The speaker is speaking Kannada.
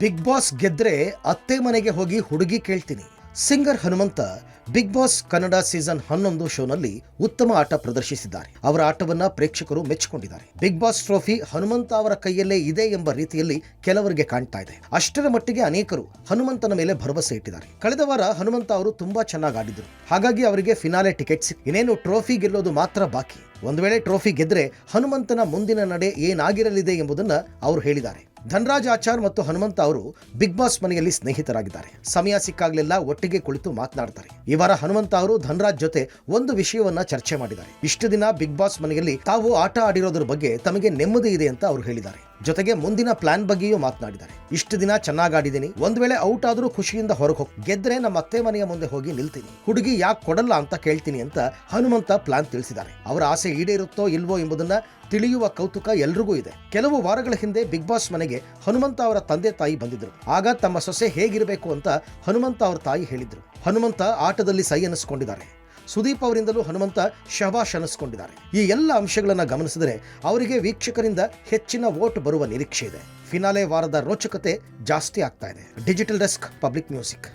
ಬಿಗ್ ಬಾಸ್ ಗೆದ್ರೆ ಅತ್ತೆ ಮನೆಗೆ ಹೋಗಿ ಹುಡುಗಿ ಕೇಳ್ತೀನಿ. Singer Hanumantha Bigg Boss Kannada season ಹನ್ನೊಂದು ಶೋನಲ್ಲಿ ಉತ್ತಮ ಆಟ ಪ್ರದರ್ಶಿಸಿದ್ದಾರೆ. ಅವರ ಆಟವನ್ನ ಪ್ರೇಕ್ಷಕರು ಮೆಚ್ಚಿಕೊಂಡಿದ್ದಾರೆ. ಬಿಗ್ ಬಾಸ್ ಟ್ರೋಫಿ ಹನುಮಂತ ಅವರ ಕೈಯಲ್ಲೇ ಇದೆ ಎಂಬ ರೀತಿಯಲ್ಲಿ ಕೆಲವರಿಗೆ ಕಾಣ್ತಾ ಇದೆ. ಅಷ್ಟರ ಮಟ್ಟಿಗೆ ಅನೇಕರು ಹನುಮಂತನ ಮೇಲೆ ಭರವಸೆ ಇಟ್ಟಿದ್ದಾರೆ. ಕಳೆದ ವಾರ ಹನುಮಂತ ಅವರು ತುಂಬಾ ಚೆನ್ನಾಗಿ ಆಡಿದ್ರು. ಹಾಗಾಗಿ ಅವರಿಗೆ ಫಿನಾಲೆ ಟಿಕೆಟ್ ಸಿಕ್ ಇನ್ನೇನು ಟ್ರೋಫಿ ಗೆಲ್ಲೋದು ಮಾತ್ರ ಬಾಕಿ. ಒಂದು ವೇಳೆ ಟ್ರೋಫಿ ಗೆದ್ರೆ ಹನುಮಂತನ ಮುಂದಿನ ನಡೆ ಏನಾಗಿರಲಿದೆ ಎಂಬುದನ್ನ ಅವರು ಹೇಳಿದ್ದಾರೆ. ಧನರಾಜ್ ಆಚಾರ್ ಮತ್ತು ಹನುಮಂತ ಅವರು ಬಿಗ್ ಬಾಸ್ ಮನೆಯಲ್ಲಿ ಸ್ನೇಹಿತರಾಗಿದ್ದಾರೆ. ಸಮಯ ಸಿಕ್ಕಾಗ್ಲೆಲ್ಲ, ಒಟ್ಟಿಗೆ ಕುಳಿತು ಮಾತನಾಡ್ತಾರೆ. ಈ ವಾರ ಹನುಮಂತ ಅವರು ಧನರಾಜ್ ಜೊತೆ ಒಂದು ವಿಷಯವನ್ನ ಚರ್ಚೆ ಮಾಡಿದ್ದಾರೆ. ಇಷ್ಟು ದಿನ ಬಿಗ್ ಬಾಸ್ ಮನೆಯಲ್ಲಿ ತಾವು ಆಟ ಆಡಿರೋದ್ರ ಬಗ್ಗೆ ತಮಗೆ ನೆಮ್ಮದಿ ಇದೆ ಅಂತ ಅವರು ಹೇಳಿದ್ದಾರೆ. ಜೊತೆಗೆ ಮುಂದಿನ ಪ್ಲಾನ್ ಬಗ್ಗೆಯೂ ಮಾತನಾಡಿದ್ದಾರೆ. ಇಷ್ಟು ದಿನ ಚೆನ್ನಾಗಿ ಆಡಿದ್ದೀನಿ ಒಂದ್ ವೇಳೆ ಔಟ್ ಆದ್ರೂ ಖುಷಿಯಿಂದ ಹೊರಗೆ ಹೋಗಿ ಗೆದ್ರೆ ನಮ್ಮ ಅತ್ತೆ ಮನೆಯ ಮುಂದೆ ಹೋಗಿ ನಿಲ್ತೀನಿ. ಹುಡುಗಿ ಯಾಕೆ ಕೊಡಲ್ಲ ಅಂತ ಕೇಳ್ತೀನಿ ಅಂತ ಹನುಮಂತ ಪ್ಲಾನ್ ತಿಳಿಸಿದ್ದಾರೆ. ಅವರ ಆಸೆ ಈಡೇರುತ್ತೋ ಇಲ್ವೋ ಎಂಬುದನ್ನ ತಿಳಿಯುವ ಕೌತುಕ ಎಲ್ರಿಗೂ ಇದೆ. ಕೆಲವು ವಾರಗಳ ಹಿಂದೆ ಬಿಗ್ ಬಾಸ್ ಮನೆಗೆ ಹನುಮಂತ ಅವರ ತಂದೆ ತಾಯಿ ಬಂದಿದ್ರು. ಆಗ ತಮ್ಮ ಸೊಸೆ ಹೇಗಿರಬೇಕು ಅಂತ ಹನುಮಂತ ಅವರ ತಾಯಿ ಹೇಳಿದ್ರು. ಹನುಮಂತ ಆಟದಲ್ಲಿ ಸೈ ಅನ್ನಿಸ್ಕೊಂಡಿದ್ದಾರೆ ಸುದೀಪ್ ಅವರಿಂದಲೂ ಹನುಮಂತ ಶಬಾಷ್ ಅನಿಸ್ಕೊಂಡಿದ್ದಾರೆ ಈ ಎಲ್ಲ ಅಂಶಗಳನ್ನು ಗಮನಿಸಿದರೆ ಅವರಿಗೆ ವೀಕ್ಷಕರಿಂದ ಹೆಚ್ಚಿನ ವೋಟ್ ಬರುವ ನಿರೀಕ್ಷೆ ಇದೆ. ಫಿನಾಲೆ ವಾರದ ರೋಚಕತೆ ಜಾಸ್ತಿ ಆಗ್ತಾ ಇದೆ. Digital desk, public music.